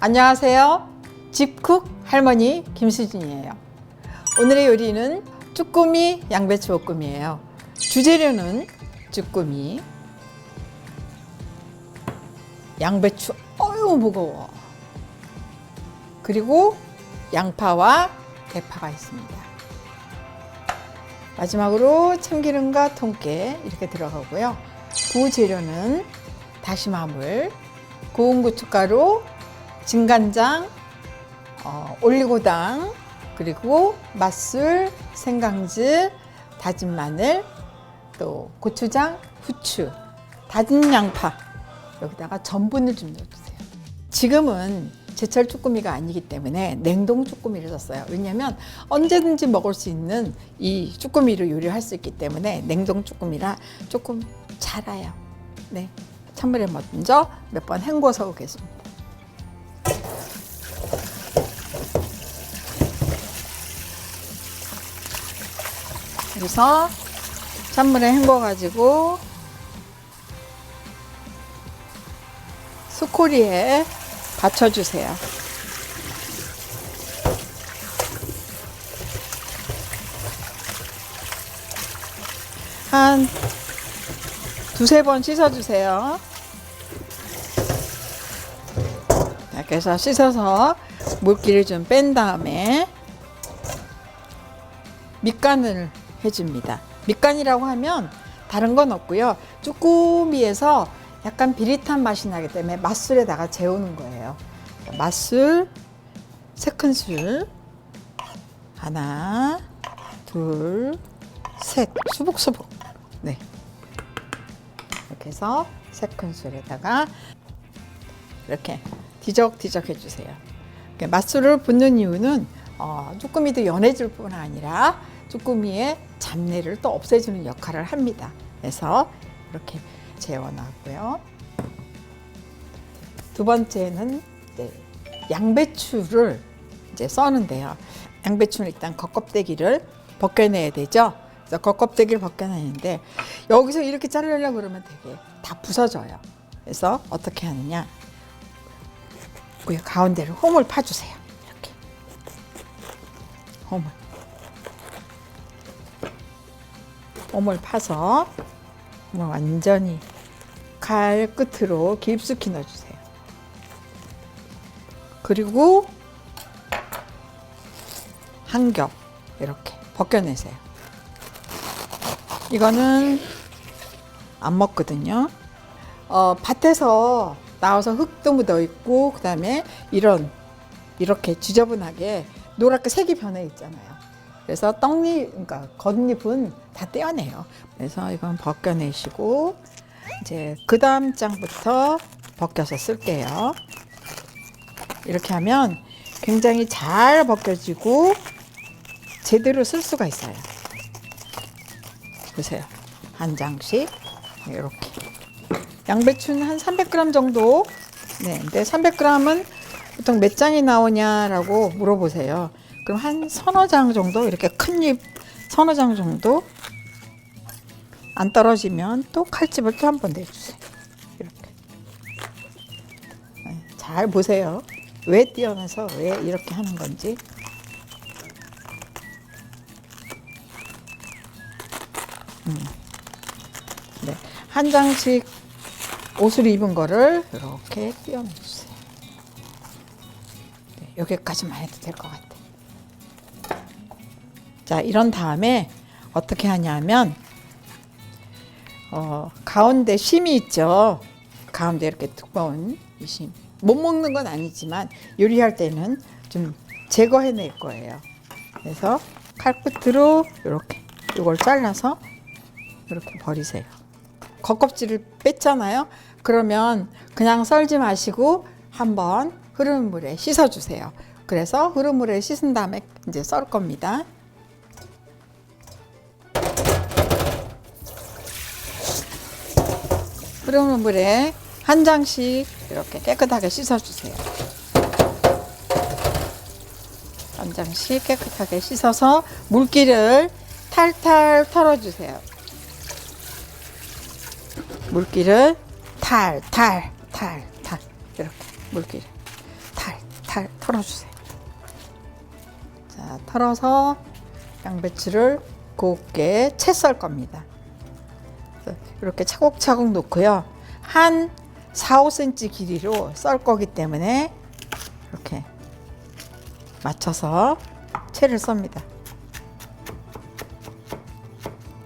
안녕하세요. 집쿡 할머니 김수진이에요. 오늘의 요리는 쭈꾸미 양배추 볶음이에요. 주재료는 쭈꾸미, 양배추, 어유 무거워. 그리고 양파와 대파가 있습니다. 마지막으로 참기름과 통깨 이렇게 들어가고요. 부재료는 다시마물, 고운 고춧가루, 진간장, 어, 올리고당, 그리고 맛술, 생강즙, 다진 마늘, 또 고추장, 후추, 다진 양파 여기다가 전분을 좀 넣어주세요. 지금은 제철 쭈꾸미가 아니기 때문에 냉동 쭈꾸미를 썼어요. 왜냐하면 언제든지 먹을 수 있는 이 쭈꾸미로 요리할 수 있기 때문에 냉동 쭈꾸미라 조금 자라요. 네, 찬물에 먼저 몇 번 헹궈서 오겠습니다. 그래서 찬물에 헹궈 가지고 수코리에 받쳐주세요. 한 두세 번 씻어주세요. 이렇게 해서 씻어서 물기를 좀 뺀 다음에 밑간을 해줍니다. 밑간이라고 하면 다른 건 없고요. 쭈꾸미에서 약간 비릿한 맛이 나기 때문에 맛술에다가 재우는 거예요. 맛술 세 큰술 하나 둘셋 수북수북 네 이렇게 해서 세 큰술에다가 이렇게 뒤적뒤적 해주세요. 맛술을 붓는 이유는 어, 쭈꾸미도 연해질 뿐 아니라 쭈꾸미의 잡내를 또 없애주는 역할을 합니다. 그래서 이렇게 재워놨고요. 두 번째는 양배추를 이제 써는데요. 양배추는 일단 겉껍데기를 벗겨내야 되죠. 그래서 겉껍데기를 벗겨내는데 여기서 이렇게 자르려고 그러면 되게 다 부서져요. 그래서 어떻게 하느냐? 이 가운데를 홈을 파주세요. 이렇게 홈을 홈을 파서 뭐 완전히 칼 끝으로 깊숙이 넣어주세요. 그리고 한 겹 이렇게 벗겨내세요. 이거는 안 먹거든요. 어, 밭에서 나와서 흙도 묻어 있고 그다음에 이런 이렇게 지저분하게 노랗게 색이 변해 있잖아요. 그래서 떡잎, 그러니까 겉잎은 다 떼어내요. 그래서 이건 벗겨내시고 이제 그 다음 장부터 벗겨서 쓸게요. 이렇게 하면 굉장히 잘 벗겨지고 제대로 쓸 수가 있어요. 보세요. 한 장씩 이렇게. 양배추는 한 300g 정도. 네, 근데 300g은 보통 몇 장이 나오냐라고 물어보세요. 그럼 한 서너 장 정도 이렇게 큰 잎 서너 장 정도 안 떨어지면 또 칼집을 또 한 번 내주세요. 이렇게 네, 잘 보세요. 왜 띄어내서 왜 이렇게 하는 건지. 음. 네, 한 장씩 옷을 입은 거를 이렇게 띄어내주세요. 네, 여기까지만 해도 될 것 같아요. 자, 이런 다음에 어떻게 하냐면, 어, 가운데 심이 있죠. 가운데 이렇게 두꺼운 이 심. 못 먹는 건 아니지만 요리할 때는 좀 제거해 낼 거예요. 그래서 칼끝으로 이렇게 이걸 잘라서 이렇게 버리세요. 겉껍질을 뺐잖아요. 그러면 그냥 썰지 마시고 한번 흐르는 물에 씻어 주세요. 그래서 흐르는 물에 씻은 다음에 이제 썰 겁니다. 흐르는 물에 한 장씩 이렇게 깨끗하게 씻어주세요. 한 장씩 깨끗하게 씻어서 물기를 탈탈 털어주세요. 물기를 탈탈 탈탈 이렇게 물기를 탈탈 털어주세요. 자, 털어서 양배추를 곱게 채 썰 겁니다. 이렇게 차곡차곡 놓고요. 한 4, 5cm 길이로 썰 거기 때문에 이렇게 맞춰서 채를 썹니다.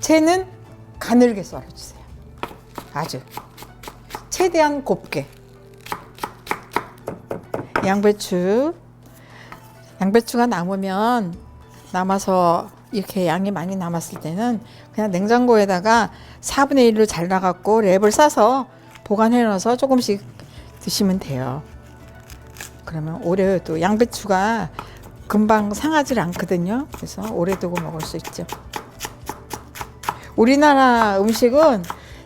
채는 가늘게 썰어주세요. 아주 최대한 곱게. 양배추 양배추가 남으면 남아서 이렇게 양이 많이 남았을 때는 그냥 냉장고에다가 4분의 1로 잘라갖고 랩을 싸서 보관해 놔서 조금씩 드시면 돼요. 그러면 오래 또 양배추가 금방 상하지 않거든요. 그래서 오래 두고 먹을 수 있죠. 우리나라 음식은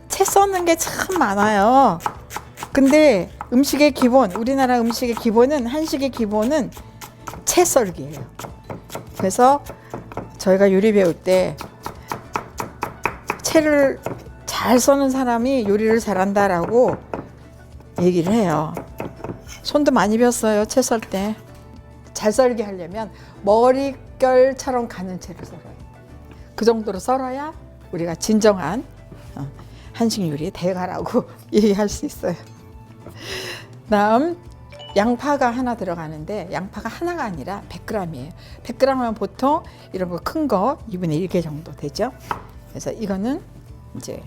채 써는 게 참 많아요. 근데 음식의 기본, 우리나라 음식의 기본은 한식의 기본은 채 썰기예요. 그래서 저희가 요리 배울 때 채를 잘 써는 사람이 요리를 잘한다라고 얘기를 해요. 손도 많이 뱄어요. 채 썰 때. 잘 썰게 하려면 머릿결처럼 가는 채를 썰어요. 그 정도로 썰어야 우리가 진정한 어, 한식 요리 대가라고 얘기할 수 있어요. 다음 양파가 하나 들어가는데 양파가 하나가 아니라 100g이에요. 100g은 보통 이런 거 큰 거 2분의 1개 정도 되죠. 그래서 이거는 이제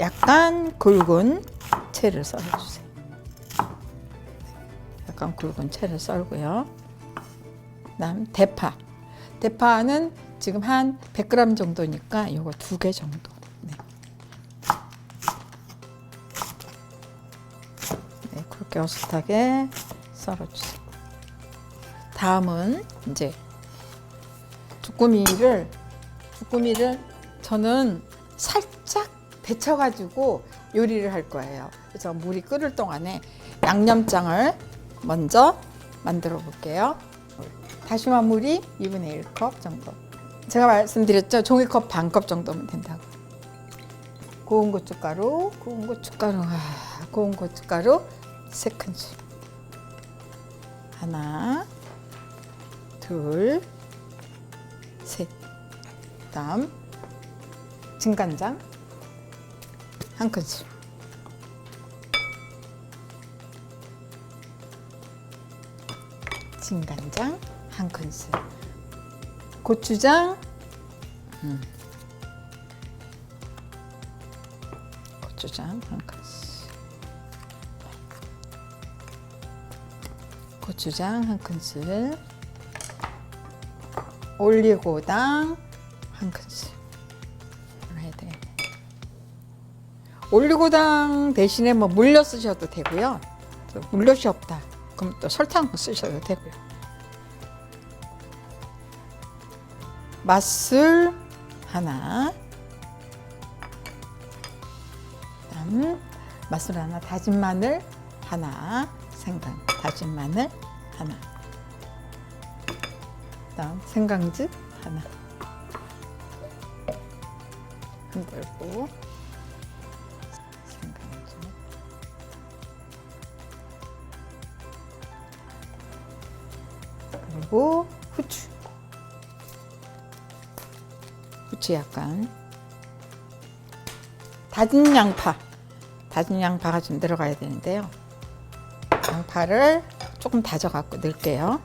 약간 굵은 채를 썰어주세요. 약간 굵은 채를 썰고요. 그다음 대파. 대파는 지금 한 100g 정도니까 이거 두 개 정도. 어슷하게 썰어주세요. 다음은 이제 주꾸미를 주꾸미를 저는 살짝 데쳐가지고 요리를 할 거예요. 그래서 물이 끓을 동안에 양념장을 먼저 만들어 볼게요. 다시마 물이 2분의 1컵 정도. 제가 말씀드렸죠. 종이컵 반 컵 정도면 된다고. 고운 고춧가루, 고운 고춧가루, 아, 고운 고춧가루 세 큰술. 하나, 둘, 셋. 다음 진간장 한 큰술. 진간장 한 큰술. 고추장 음. 고추장 한 큰술. 고추장 한 큰술. 올리고당 한 큰술. 해야 돼. 올리고당 대신에 뭐 물엿 쓰셔도 되고요. 또 물엿이 없다. 그럼 또 설탕 쓰셔도 되고요. 맛술 하나. 맛술 하나. 다진 마늘 하나. 생강 다진 마늘 하나. 그다음 생강즙 하나. 흔들고. 생강즙. 그리고 후추. 후추 약간. 다진 양파. 다진 양파가 좀 들어가야 되는데요. 양파를 조금 다져 갖고 넣을게요.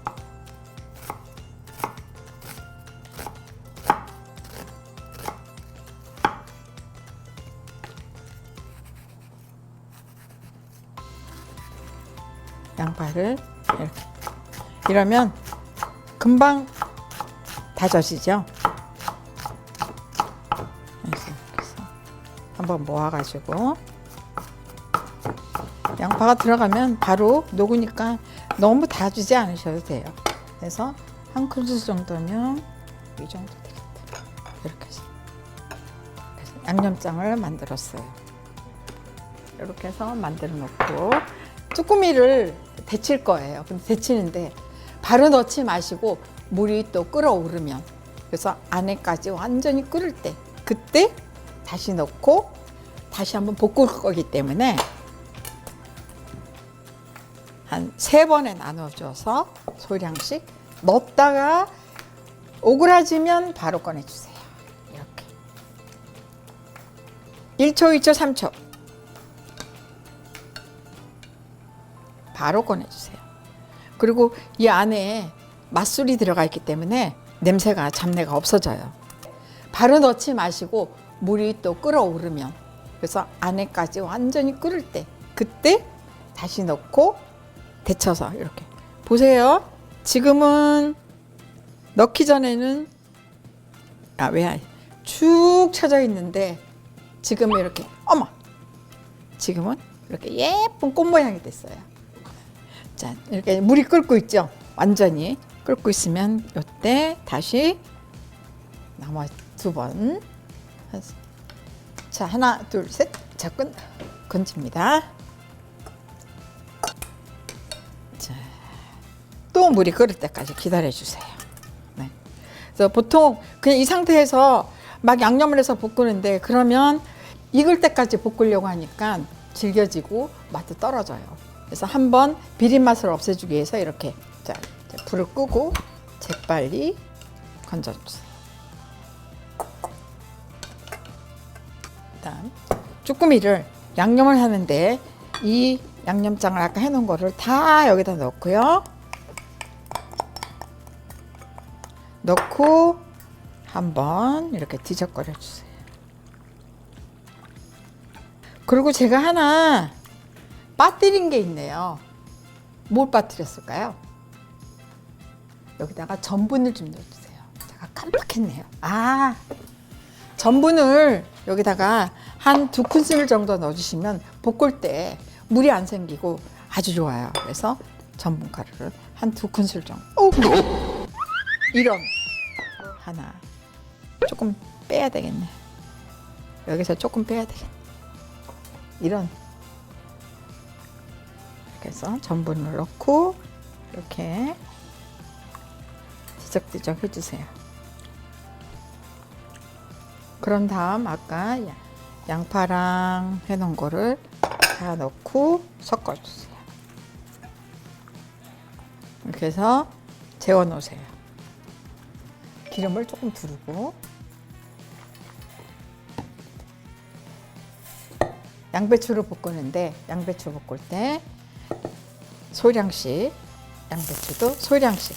양파를 이렇게. 이러면 금방 다져지죠. 한번 모아가지고. 양파가 들어가면 바로 녹으니까 너무 다지지 않으셔도 돼요. 그래서 한 큰술 정도면 이 정도 되겠다. 이렇게 해서 양념장을 만들었어요. 이렇게 해서 만들어 놓고 쭈꾸미를 데칠 거예요. 근데 데치는데 바로 넣지 마시고 물이 또 끓어오르면 그래서 안에까지 완전히 끓을 때 그때 다시 넣고 다시 한번 볶을 거기 때문에 한 세 번에 나눠줘서 소량씩 넣었다가 오그라지면 바로 꺼내주세요. 이렇게 1초, 2초, 3초 바로 꺼내주세요. 그리고 이 안에 맛술이 들어가 있기 때문에 냄새가 잡내가 없어져요. 바로 넣지 마시고 물이 또 끓어오르면 그래서 안에까지 완전히 끓을 때 그때 다시 넣고 데쳐서 이렇게 보세요. 지금은 넣기 전에는 아왜쭉 쳐져 있는데 지금 이렇게 어머 지금은 이렇게 예쁜 꽃 모양이 됐어요. 자 이렇게 물이 끓고 있죠. 완전히 끓고 있으면 이때 다시 나머 두번 자 하나 둘 셋 자 끈 건집니다. 또 물이 끓을 때까지 기다려 주세요. 네. 그래서 보통 그냥 이 상태에서 막 양념을 해서 볶는데 그러면 익을 때까지 볶으려고 하니까 질겨지고 맛도 떨어져요. 그래서 한번 비린 맛을 없애주기 위해서 이렇게 자 불을 끄고 재빨리 건져주세요. 일단 쭈꾸미를 양념을 하는데 이 양념장을 아까 해놓은 거를 다 여기다 넣고요. 넣고 한번 이렇게 뒤적거려 주세요. 그리고 제가 하나 빠뜨린 게 있네요. 뭘 빠뜨렸을까요? 여기다가 전분을 좀 넣어주세요. 제가 깜빡했네요. 아, 전분을 여기다가 한 두 큰술 정도 넣어주시면 볶을 때 물이 안 생기고 아주 좋아요. 그래서 전분 가루를 한 두 큰술 정도. 오! 이런 하나 조금 빼야 되겠네. 여기서 조금 빼야 되겠네. 이런 이렇게 해서 전분을 넣고 이렇게 뒤적뒤적 해주세요. 그런 다음 아까 야- 양파랑 해놓은 거를 다 넣고 섞어주세요. 이렇게 해서 재워 놓으세요. 기름을 조금 두르고 양배추를 볶는데 양배추 볶을 때 소량씩 양배추도 소량씩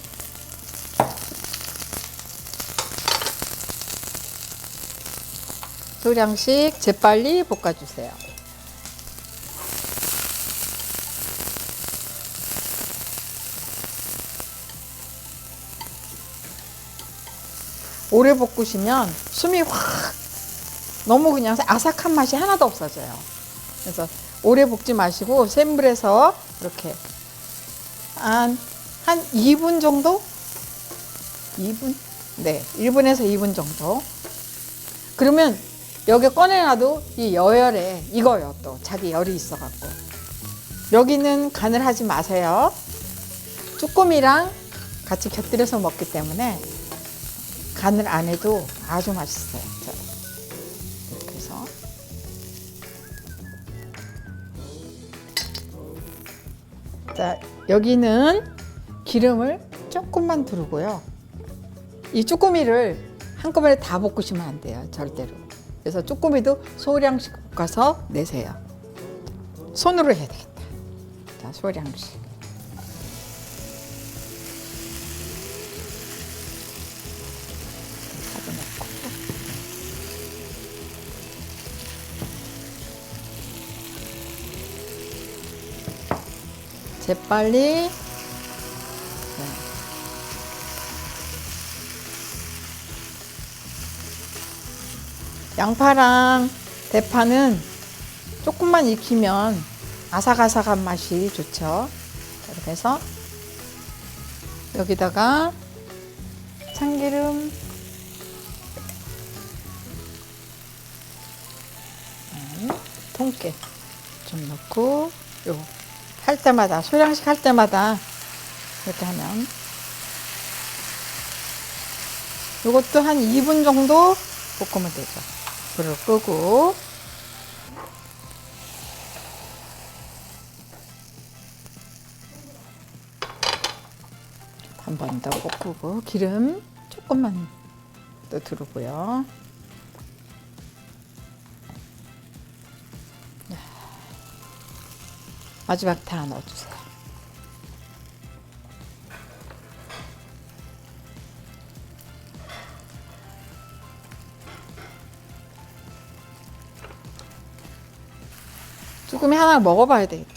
소량씩 재빨리 볶아주세요. 오래 볶으시면 숨이 확 너무 그냥 아삭한 맛이 하나도 없어져요. 그래서 오래 볶지 마시고 센 불에서 이렇게 한, 한 2분 정도? 2분? 네, 1분에서 2분 정도. 그러면 여기 꺼내놔도 이 여열에 익어요, 또. 자기 열이 있어갖고. 여기는 간을 하지 마세요. 쭈꾸미랑 같이 곁들여서 먹기 때문에 간을 안 해도 아주 맛있어요. 자, 이렇게 해서 자 여기는 기름을 조금만 두르고요. 이 쭈꾸미를 한꺼번에 다 볶으시면 안 돼요. 절대로. 그래서 쭈꾸미도 소량씩 볶아서 내세요. 손으로 해야 되겠다. 자 소량씩. 재빨리 네. 양파랑 대파는 조금만 익히면 아삭아삭한 맛이 좋죠. 해서 여기다가 참기름 음, 통깨 좀 넣고 요 할 때마다 소량씩 할 때마다 이렇게 하면 이것도 한 2분 정도 볶으면 되죠. 불을 끄고 한 번 더 볶고 기름 조금만 또 두르고요. 마지막 다 넣어주세요. 쭈꾸미 하나 먹어봐야 되겠다.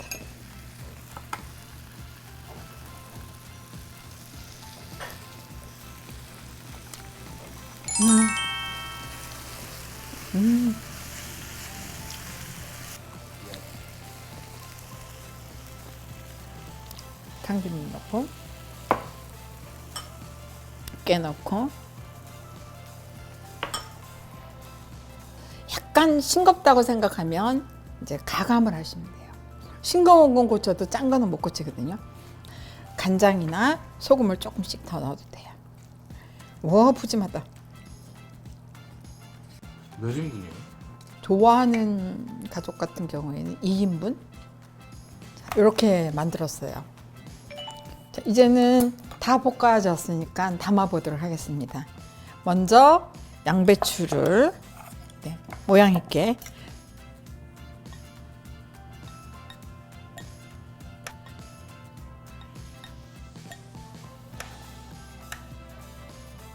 깨 넣고 약간 싱겁다고 생각하면 이제 가감을 하시면 돼요. 싱거운 건 고쳐도 짠 거는 못 고치거든요. 간장이나 소금을 조금씩 더 넣어도 돼요. 와 푸짐하다. 몇 인분이에요? 좋아하는 가족 같은 경우에는 2인분 이렇게 만들었어요. 자, 이제는 다 볶아졌으니까 담아보도록 하겠습니다. 먼저 양배추를 네, 모양 있게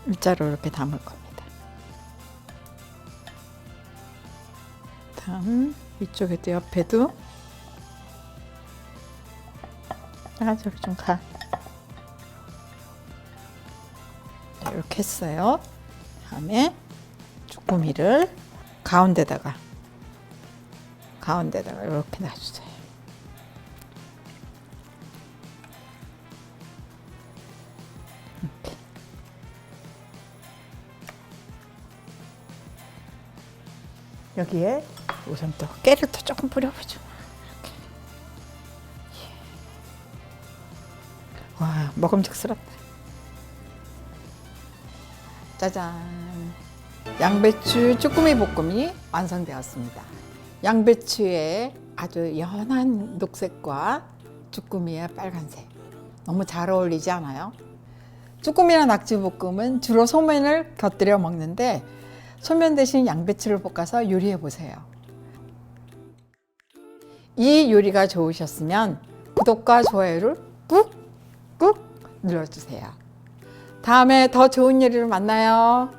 일자로 이렇게 담을 겁니다. 다음 이쪽에도 옆에도 아 저기 좀 가. 했어요. 다음에 주꾸미를 가운데다가 가운데다가 이렇게 놔주세요. 이렇게. 여기에 우선 또 깨를 또 조금 뿌려보죠. 예. 와 먹음직스럽다. 짜잔. 양배추 쭈꾸미 볶음이 완성되었습니다. 양배추의 아주 연한 녹색과 쭈꾸미의 빨간색. 너무 잘 어울리지 않아요? 쭈꾸미나 낙지 볶음은 주로 소면을 곁들여 먹는데 소면 대신 양배추를 볶아서 요리해 보세요. 이 요리가 좋으셨으면 구독과 좋아요를 꾹꾹 눌러주세요. 다음에 더 좋은 요리로 만나요.